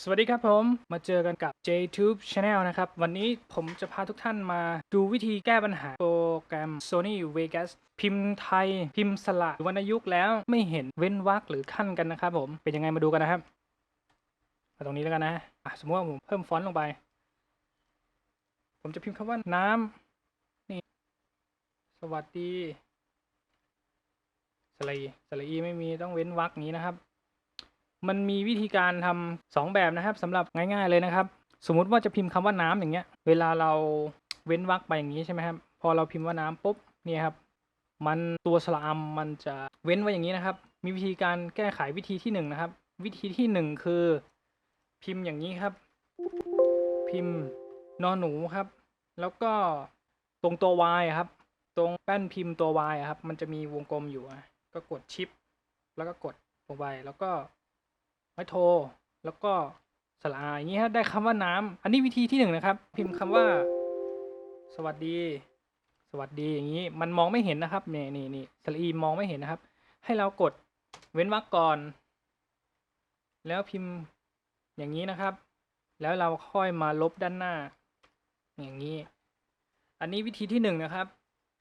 สวัสดีครับผม มาเจอกันกับ JTube Channel นะครับ วันนี้ผมจะพาทุกท่านมาดูวิธีแก้ปัญหาโปรแกรม Sony Vegas พิมพ์ไทย พิมพ์สระวรรณยุกต์แล้วไม่เห็นเว้นวรรคหรือขั้นกันนะครับผม เป็นยังไงมาดูกันนะครับมาตรงนี้แล้วกันนะะสมมติว่าผมเพิ่มฟอนต์ลงไป ผมจะพิมพ์คำว่าน้ำนี่ สวัสดีสระอีสระอีไม่มีต้องเว้นวรรคนี้นะครับ มันมีวิธีการทำสองแบบนะครับสำหรับง่าย ๆเลยนะครับ สมมุติว่าจะพิมพ์คำว่าน้ำอย่างเงี้ย เวลาเราเว้นวรรคไปอย่างนี้ใช่ไหมครับ พอเราพิมพ์ว่าน้ำปุ๊บเนี่ยครับ มันตัวสระอำมันจะเว้นไว้อย่างนี้นะครับ มีวิธีการแก้ไขวิธีที่หนึ่งนะครับ วิธีที่หนึ่งคือ พิมพ์อย่างนี้ครับ พิมพ์นอนหนูครับ แล้วก็ตรงตัว y ครับ ตรงแป้นพิมพ์ตัว y ครับ มันจะมีวงกลมอยู่ก็กดชิป แล้วก็กดลงไปแล้วก็ ไม้โทรแล้วก็สระอาอย่างนี้ฮะได้คำว่าน้ำอันนี้วิธีที่หนึ่งนะครับ พิมพ์คำว่า สวัสดี สวัสดีอย่างนี้มันมองไม่เห็นนะครับนี่นี่นี่สระอีมองไม่เห็นนะครับ ให้เรากดเว้นวรรคก่อน แล้วพิมพ์อย่างนี้นะครับ แล้วเราค่อยมาลบด้านหน้า อย่างนี้ อันนี้วิธีที่หนึ่งนะครับ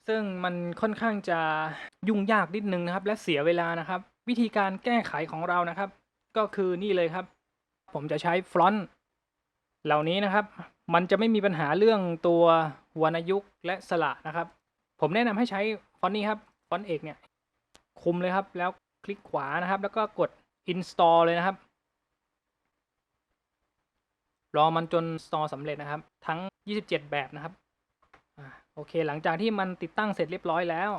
ซึ่งมันค่อนข้างจะยุ่งยากนิดนึงนะครับ และเสียเวลานะครับ วิธีการแก้ไขของเรานะครับ ก็คือนี่เลยครับ ผมจะใช้ฟรอนต์เหล่านี้นะครับ มันจะไม่มีปัญหาเรื่องตัววรรณยุกต์และสระนะครับ ผมแนะนำให้ใช้ฟอนต์นี้ครับฟอนต์เอกเนี่ย คุมเลยครับ แล้วคลิกขวานะครับ แล้วก็กด install เลยนะครับ รอมันจน install สำเร็จนะครับ ทั้ง 27 แบบนะครับอโอเค หลังจากที่มันติดตั้งเสร็จเรียบร้อยแล้ว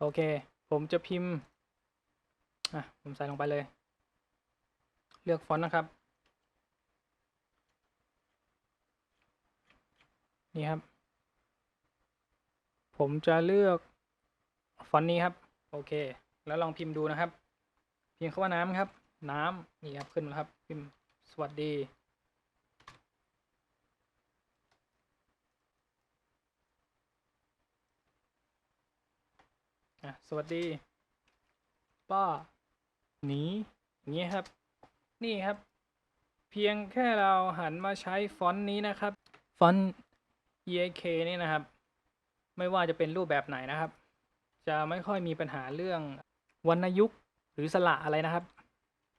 โอเค ผมจะพิมพ์ อะ ผมใส่ลงไปเลย เลือกฟอนต์นะครับ นี่ครับ ผมจะเลือกฟอนต์นี้ครับ โอเค แล้วลองพิมพ์ดูนะครับ พิมพ์คำว่าน้ำครับ น้ำนี่ครับ ขึ้นมาแล้วครับ พิมพ์สวัสดี อะสวัสดี ป้า หนีอย่างเงี้ยครับ นี่ครับ เพียงแค่เราหันมาใช้ฟอนต์นี้นะครับ ฟอนต์ EAK นี่นะครับ ไม่ว่าจะเป็นรูปแบบไหนนะครับ จะไม่ค่อยมีปัญหาเรื่องวรรณยุกต์หรือสระอะไรนะครับ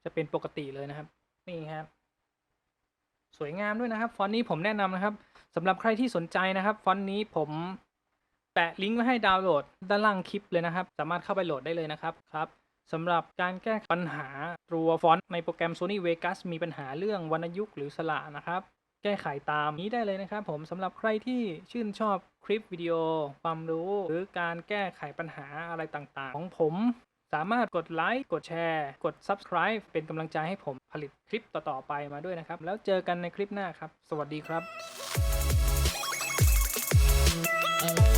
จะเป็นปกติเลยนะครับ นี่ครับ สวยงามด้วยนะครับ ฟอนต์นี้ผมแนะนำนะครับสำหรับใครที่สนใจนะครับ ฟอนต์นี้ผม แปะลิงก์ไว้ให้ดาวน์โหลดด้านล่างคลิปเลยนะครับ สามารถเข้าไปโหลดได้เลยนะครับครับสำหรับการแก้ปัญหาตัวฟอนต์ในโปรแกรม Sony Vegas มีปัญหาเรื่องวรรณยุกต์หรือสระนะครับ แก้ไขตามนี้ได้เลยนะครับ ผมสำหรับใครที่ชื่นชอบคลิปวิดีโอ ความรู้ หรือการแก้ไขปัญหาอะไรต่างๆ ของผม สามารถกดไลค์กดแชร์ กด Subscribe เป็นกำลังใจให้ผมผลิตคลิปต่อๆไปมาด้วยนะครับ แล้วเจอกันในคลิปหน้าครับ สวัสดีครับ